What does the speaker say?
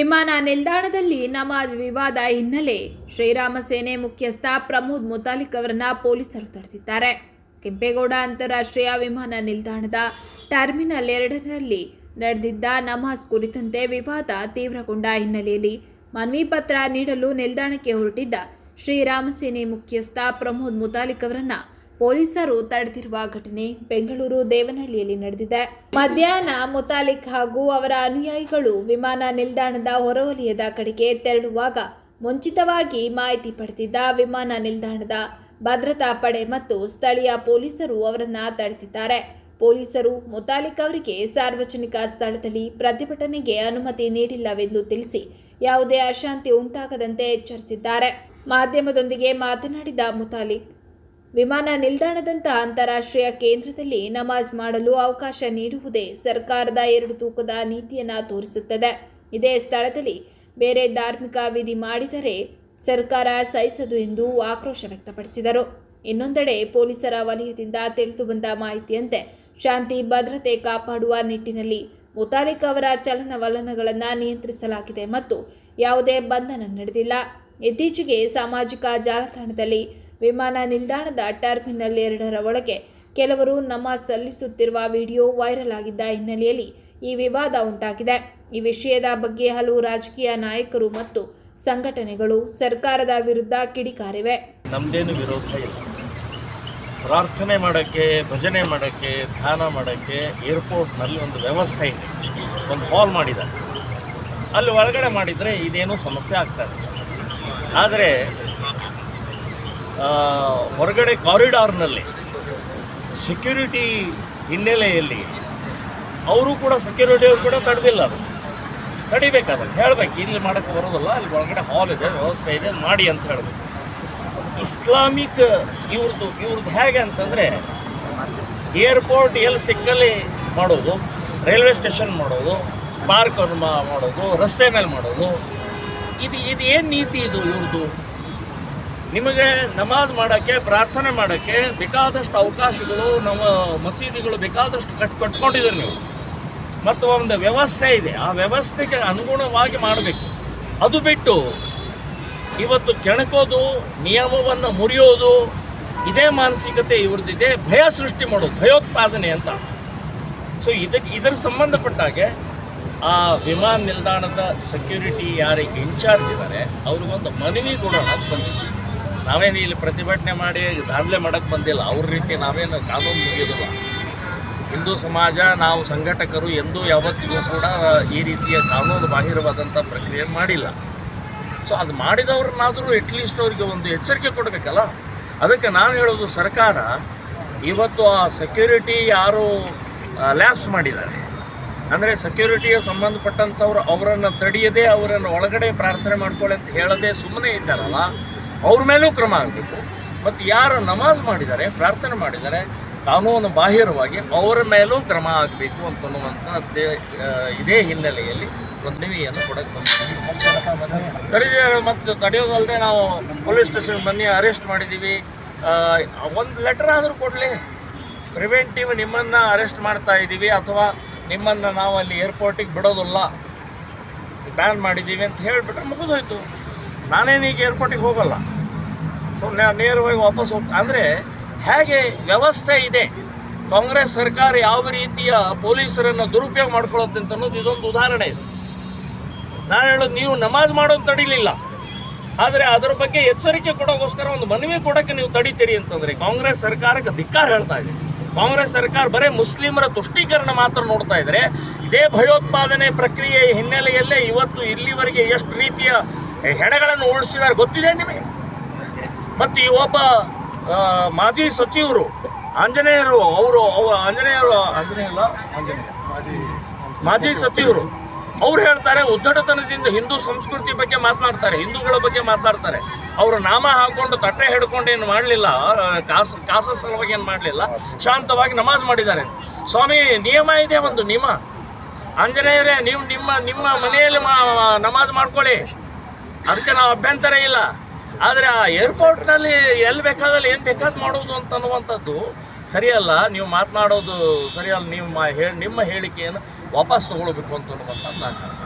ವಿಮಾನ ನಿಲ್ದಾಣದಲ್ಲಿ ನಮಾಜ್ ವಿವಾದ ಹಿನ್ನೆಲೆ ಶ್ರೀರಾಮ ಸೇನೆ ಮುಖ್ಯಸ್ಥ ಪ್ರಮೋದ್ ಮುತಾಲಿಕ್ ಅವರನ್ನ ಪೊಲೀಸರು ತಡೆದಿದ್ದಾರೆ. ಕೆಂಪೇಗೌಡ ಅಂತಾರಾಷ್ಟ್ರೀಯ ವಿಮಾನ ನಿಲ್ದಾಣದ ಟರ್ಮಿನಲ್ ಎರಡರಲ್ಲಿ ನಡೆದಿದ್ದ ನಮಾಜ್ ಕುರಿತಂತೆ ವಿವಾದ ತೀವ್ರಗೊಂಡ ಹಿನ್ನೆಲೆಯಲ್ಲಿ ಮನವಿ ಪತ್ರ ನೀಡಲು ನಿಲ್ದಾಣಕ್ಕೆ ಹೊರಟಿದ್ದ ಶ್ರೀರಾಮ ಸೇನೆ ಮುಖ್ಯಸ್ಥ ಪ್ರಮೋದ್ ಮುತಾಲಿಕ್ ಅವರನ್ನ ಪೊಲೀಸರು ತಡೆದಿರುವ ಘಟನೆ ಬೆಂಗಳೂರು ದೇವನಹಳ್ಳಿಯಲ್ಲಿ ನಡೆದಿದೆ. ಮಧ್ಯಾಹ್ನ ಮುತಾಲಿಕ್ ಹಾಗೂ ಅವರ ಅನುಯಾಯಿಗಳು ವಿಮಾನ ನಿಲ್ದಾಣದ ಹೊರವಲಯದ ಕಡೆಗೆ ತೆರಳುವಾಗ ಮುಂಚಿತವಾಗಿ ಮಾಹಿತಿ ಪಡೆದಿದ್ದ ವಿಮಾನ ನಿಲ್ದಾಣದ ಭದ್ರತಾ ಪಡೆ ಮತ್ತು ಸ್ಥಳೀಯ ಪೊಲೀಸರು ಅವರನ್ನ ತಡೆದಿದ್ದಾರೆ. ಪೊಲೀಸರು ಮುತಾಲಿಕ್ ಅವರಿಗೆ ಸಾರ್ವಜನಿಕ ಸ್ಥಳದಲ್ಲಿ ಪ್ರತಿಭಟನೆಗೆ ಅನುಮತಿ ನೀಡಿಲ್ಲವೆಂದು ತಿಳಿಸಿ ಯಾವುದೇ ಅಶಾಂತಿ ಉಂಟಾಗದಂತೆ ಎಚ್ಚರಿಸಿದ್ದಾರೆ. ಮಾಧ್ಯಮದೊಂದಿಗೆ ಮಾತನಾಡಿದ ಮುತಾಲಿಕ್ ವಿಮಾನ ನಿಲ್ದಾಣದಂಥ ಅಂತಾರಾಷ್ಟ್ರೀಯ ಕೇಂದ್ರದಲ್ಲಿ ನಮಾಜ್ ಮಾಡಲು ಅವಕಾಶ ನೀಡುವುದೇ ಸರ್ಕಾರದ ಎರಡು ತೂಕದ ನೀತಿಯನ್ನು ತೋರಿಸುತ್ತದೆ. ಇದೇ ಸ್ಥಳದಲ್ಲಿ ಬೇರೆ ಧಾರ್ಮಿಕ ವಿಧಿ ಮಾಡಿದರೆ ಸರ್ಕಾರ ಸಹಿಸದು ಎಂದು ಆಕ್ರೋಶ ವ್ಯಕ್ತಪಡಿಸಿದರು. ಇನ್ನೊಂದೆಡೆ ಪೊಲೀಸರ ವಲಯದಿಂದ ತಿಳಿದು ಬಂದ ಮಾಹಿತಿಯಂತೆ ಶಾಂತಿ, ಭದ್ರತೆ ಕಾಪಾಡುವ ನಿಟ್ಟಿನಲ್ಲಿ ಮುತಾಲಿಕ್ ಅವರ ಚಲನವಲನಗಳನ್ನು ನಿಯಂತ್ರಿಸಲಾಗಿದೆ ಮತ್ತು ಯಾವುದೇ ಬಂಧನ ನಡೆದಿಲ್ಲ. ಇತ್ತೀಚೆಗೆ ಸಾಮಾಜಿಕ ಜಾಲತಾಣದಲ್ಲಿ ವಿಮಾನ ನಿಲ್ದಾಣದ ಟರ್ಮಿನಲ್ ಎರಡರ ಒಳಗೆ ಕೆಲವರು ನಮಾಜ್ ಸಲ್ಲಿಸುತ್ತಿರುವ ವಿಡಿಯೋ ವೈರಲ್ ಆಗಿದ್ದ ಹಿನ್ನೆಲೆಯಲ್ಲಿ ಈ ವಿವಾದ ಉಂಟಾಗಿದೆ. ಈ ವಿಷಯದ ಬಗ್ಗೆ ಹಲವು ರಾಜಕೀಯ ನಾಯಕರು ಮತ್ತು ಸಂಘಟನೆಗಳು ಸರ್ಕಾರದ ವಿರುದ್ಧ ಕಿಡಿಕಾರಿವೆ. ನಮ್ಮದೇನು ವಿರೋಧ ಇಲ್ಲ. ಪ್ರಾರ್ಥನೆ ಮಾಡೋಕ್ಕೆ, ಭಜನೆ ಮಾಡೋಕ್ಕೆ, ಧ್ಯಾನ ಮಾಡೋಕ್ಕೆ ಏರ್ಪೋರ್ಟ್ನಲ್ಲಿ ಒಂದು ವ್ಯವಸ್ಥೆ ಇದೆ. ಒಂದು ಹಾಲ್ ಮಾಡಿದ್ದಾರೆ. ಅಲ್ಲಿ ಒಳಗಡೆ ಮಾಡಿದರೆ ಇದೇನೋ ಸಮಸ್ಯೆ ಆಗ್ತದೆ ಆದರೆ ಹೊರಗಡೆ ಕಾರಿಡಾರ್ನಲ್ಲಿ ಸೆಕ್ಯೂರಿಟಿ ಹಿನ್ನೆಲೆಯಲ್ಲಿ ಅವರು ಕೂಡ ಸೆಕ್ಯೂರಿಟಿ ಅವರು ಕೂಡ ತಡೆದಿಲ್ಲ ಅದು. ತಡಿಬೇಕಾದ್ರೆ ಹೇಳಬೇಕು. ಇಲ್ಲಿ ಮಾಡೋಕ್ಕೆ ಬರೋದಲ್ಲ, ಅಲ್ಲಿ ಒಳಗಡೆ ಹಾಲ್ ಇದೆ, ವ್ಯವಸ್ಥೆ ಇದೆ, ಮಾಡಿ ಅಂತ ಹೇಳಬೇಕು. ಇಸ್ಲಾಮಿಕ್ ಇವ್ರದ್ದು ಇವ್ರದ್ದು ಹೇಗೆ ಅಂತಂದರೆ ಏರ್ಪೋರ್ಟ್ ಎಲ್ಲಿ ಸಿಕ್ಕಲ್ಲಿ ಮಾಡೋದು ರೈಲ್ವೆ ಸ್ಟೇಷನ್ ಮಾಡೋದು ಪಾರ್ಕ್ ಮಾಡೋದು, ರಸ್ತೆ ಮೇಲೆ ಮಾಡೋದು. ಇದು ಇದು ಏನು ನೀತಿ ಇದು ಇವ್ರದ್ದು ನಿಮಗೆ ನಮಾಜ್ ಮಾಡೋಕ್ಕೆ, ಪ್ರಾರ್ಥನೆ ಮಾಡೋಕ್ಕೆ ಬೇಕಾದಷ್ಟು ಅವಕಾಶಗಳು, ನಮ್ಮ ಮಸೀದಿಗಳು ಬೇಕಾದಷ್ಟು ಕಟ್, ಕಟ್ಕೊಂಡಿದ್ದೀರಿ ನೀವು. ಮತ್ತು ಒಂದು ವ್ಯವಸ್ಥೆ ಇದೆ. ಆ ವ್ಯವಸ್ಥೆಗೆ ಅನುಗುಣವಾಗಿ ಮಾಡಬೇಕು. ಅದು ಬಿಟ್ಟು ಇವತ್ತು ಕೆಣಕೋದು, ನಿಯಮವನ್ನು ಮುರಿಯೋದು, ಇದೇ ಮಾನಸಿಕತೆ ಇವ್ರದ್ದಿದೆ ಭಯ ಸೃಷ್ಟಿ ಮಾಡೋದು, ಭಯೋತ್ಪಾದನೆ ಅಂತ. ಸೊ ಇದಕ್ಕೆ ಇದರ ಸಂಬಂಧಪಟ್ಟಾಗೆ ಆ ವಿಮಾನ ನಿಲ್ದಾಣದ ಸೆಕ್ಯೂರಿಟಿ ಯಾರಿಗೆ ಇನ್ಚಾರ್ಜ್ ಇದ್ದಾರೆ ಅವ್ರಿಗೊಂದು ಮನವಿ ಕೂಡ ಬಂದಿದೆ ನಾವೇನು ಇಲ್ಲಿ ಪ್ರತಿಭಟನೆ ಮಾಡಿ ದಾಂಧಲೆ ಮಾಡೋಕ್ಕೆ ಬಂದಿಲ್ಲ. ಅವ್ರ ರೀತಿ ನಾವೇನು ಕಾನೂನು ಮುಗಿಯೋದಿಲ್ಲ. ಹಿಂದೂ ಸಮಾಜ, ನಾವು ಸಂಘಟಕರು ಎಂದೂ ಯಾವತ್ತಿಗೂ ಕೂಡ ಈ ರೀತಿಯ ಕಾನೂನು ಬಾಹಿರವಾದಂಥ ಪ್ರಕ್ರಿಯೆ ಮಾಡಿಲ್ಲ. ಸೊ ಅದು ಮಾಡಿದವ್ರನ್ನಾದರೂ ಅಟ್ಲೀಸ್ಟ್ ಅವರಿಗೆ ಒಂದು ಎಚ್ಚರಿಕೆ ಕೊಡಬೇಕಲ್ಲ. ಅದಕ್ಕೆ ನಾನು ಹೇಳೋದು ಸರ್ಕಾರ ಇವತ್ತು ಆ ಸೆಕ್ಯೂರಿಟಿ ಯಾರು ಲ್ಯಾಬ್ಸ್ ಮಾಡಿದ್ದಾರೆ. ಅಂದರೆ ಸೆಕ್ಯೂರಿಟಿಗೆ ಸಂಬಂಧಪಟ್ಟಂಥವ್ರು ಅವರನ್ನು ತಡೆಯದೆ ಅವರನ್ನು ಒಳಗಡೆ ಪ್ರಾರ್ಥನೆ ಮಾಡ್ಕೊಳ್ಳಿ ಅಂತ ಹೇಳದೆ ಸುಮ್ಮನೆ ಇದ್ದಾರಲ್ಲ ಅವ್ರ ಮೇಲೂ ಕ್ರಮ ಆಗಬೇಕು. ಮತ್ತು ಯಾರು ನಮಾಜ್ ಮಾಡಿದ್ದಾರೆ, ಪ್ರಾರ್ಥನೆ ಮಾಡಿದ್ದಾರೆ, ಕಾನೂನು ಬಾಹಿರವಾಗಿ ಅವರ ಮೇಲೂ ಕ್ರಮ ಆಗಬೇಕು ಅಂತನ್ನುವಂಥದ್ದೇ ಇದೇ ಹಿನ್ನೆಲೆಯಲ್ಲಿ ಮನವಿಯನ್ನು ಕೊಡಕ್ಕೆ ಬಂದಿದ್ದೀವಿ ತಡೆದ ಮತ್ತು ತಡೆಯೋದಲ್ಲದೆ ನಾವು ಪೊಲೀಸ್ ಸ್ಟೇಷನ್ ಬನ್ನಿ, ಅರೆಸ್ಟ್ ಮಾಡಿದ್ದೀವಿ. ಒಂದು ಲೆಟರ್ ಆದರೂ ಕೊಡಲಿ. ಪ್ರಿವೆಂಟಿವ್ ನಿಮ್ಮನ್ನು ಅರೆಸ್ಟ್ ಮಾಡ್ತಾ ಇದ್ದೀವಿ ಅಥವಾ ನಿಮ್ಮನ್ನು ನಾವು ಅಲ್ಲಿ ಏರ್ಪೋರ್ಟಿಗೆ ಬಿಡೋದಿಲ್ಲ. ಬ್ಯಾನ್ ಮಾಡಿದ್ದೀವಿ ಅಂತ ಹೇಳಿಬಿಟ್ರೆ ಮುಗಿದೋಯ್ತು. ನಾನೇನೀಗ ಏರ್ಪೋರ್ಟಿಗೆ ಹೋಗಲ್ಲ. ಸೊ ನೇರವಾಗಿ ವಾಪಸ್ ಹೋಗ್ತಾ ಅಂದರೆ ಹೇಗೆ ವ್ಯವಸ್ಥೆ ಇದೆ? ಕಾಂಗ್ರೆಸ್ ಸರ್ಕಾರ ಯಾವ ರೀತಿಯ ಪೊಲೀಸರನ್ನು ದುರುಪಯೋಗ ಮಾಡ್ಕೊಳ್ಳುತ್ತೆ ಅಂತ ಅನ್ನೋದು ಇದೊಂದು ಉದಾಹರಣೆ ಇದೆ. ನಾನು ಹೇಳೋದು ನೀವು ನಮಾಜ್ ಮಾಡೋದು ತಡೀಲಿಲ್ಲ. ಆದರೆ ಅದರ ಬಗ್ಗೆ ಎಚ್ಚರಿಕೆ ಕೊಡೋಕ್ಕೋಸ್ಕರ ಒಂದು ಮನವಿ ಕೊಡೋಕ್ಕೆ ನೀವು ತಡಿತೀರಿ ಅಂತಂದರೆ ಕಾಂಗ್ರೆಸ್ ಸರ್ಕಾರಕ್ಕೆ ಧಿಕ್ಕಾರ ಹೇಳ್ತಾ ಇದೆ. ಕಾಂಗ್ರೆಸ್ ಸರ್ಕಾರ ಬರೀ ಮುಸ್ಲಿಮರ ತುಷ್ಟೀಕರಣ ಮಾತ್ರ ನೋಡ್ತಾ ಇದ್ದಾರೆ ಇದೇ ಭಯೋತ್ಪಾದನೆ ಪ್ರಕ್ರಿಯೆ ಹಿನ್ನೆಲೆಯಲ್ಲೇ ಇವತ್ತು ಇಲ್ಲಿವರೆಗೆ ಎಷ್ಟು ರೀತಿಯ ಹೆಣಗಳನ್ನು ಉಳಿಸಿದಾರೆ ಗೊತ್ತಿದೆ ನಿಮಗೆ? ಮತ್ತು ಈ ಒಬ್ಬ ಮಾಜಿ ಸಚಿವರು ಆಂಜನೇಯರು, ಅವರು, ಅವ, ಆಂಜನೇಯರು, ಆಂಜನೇಯ ಅಲ್ಲ? ಆಂಜನೇಯ ಮಾಜಿ ಸಚಿವರು, ಅವ್ರು ಹೇಳ್ತಾರೆ, ಉದ್ದಟತನದಿಂದ ಹಿಂದೂ ಸಂಸ್ಕೃತಿ ಬಗ್ಗೆ ಮಾತನಾಡ್ತಾರೆ, ಹಿಂದೂಗಳ ಬಗ್ಗೆ ಮಾತನಾಡ್ತಾರೆ. ಅವರು ನಾಮ ಹಾಕೊಂಡು ತಟ್ಟೆ ಹಿಡ್ಕೊಂಡು ಏನು ಮಾಡಲಿಲ್ಲ ಕಾಸು, ಕಾಸ ಸಲುವಾಗಿ ಏನು ಮಾಡಲಿಲ್ಲ, ಶಾಂತವಾಗಿ ನಮಾಜ್ ಮಾಡಿದ್ದಾರೆ. ಸ್ವಾಮಿ, ನಿಯಮ ಇದೆ ಒಂದು, ನಿಯಮ. ಆಂಜನೇಯರೇ, ನೀವು ನಿಮ್ಮ ನಿಮ್ಮ ಮನೆಯಲ್ಲಿ ನಮಾಜ್ ಮಾಡ್ಕೊಳ್ಳಿ. ಅದಕ್ಕೆ ನಾವು ಅಭ್ಯಂತರ ಇಲ್ಲ. ಆದರೆ ಆ ಏರ್ಪೋರ್ಟ್ನಲ್ಲಿ ಎಲ್ಲಿ ಬೇಕಾದಲ್ಲಿ ಏನು ಬೇಕಾದ್ ಮಾಡೋದು ಅಂತ ಅನ್ನುವಂಥದ್ದು ಸರಿಯಲ್ಲ. ನೀವು ಮಾತನಾಡೋದು ಸರಿಯಲ್ಲ. ನೀವು ಹೇಳಿ ನಿಮ್ಮ ಹೇಳಿಕೆಯನ್ನು ವಾಪಸ್ ತಗೊಳ್ಬೇಕು ಅಂತ ಅನ್ನುವಂಥದ್ದು ನಾನು.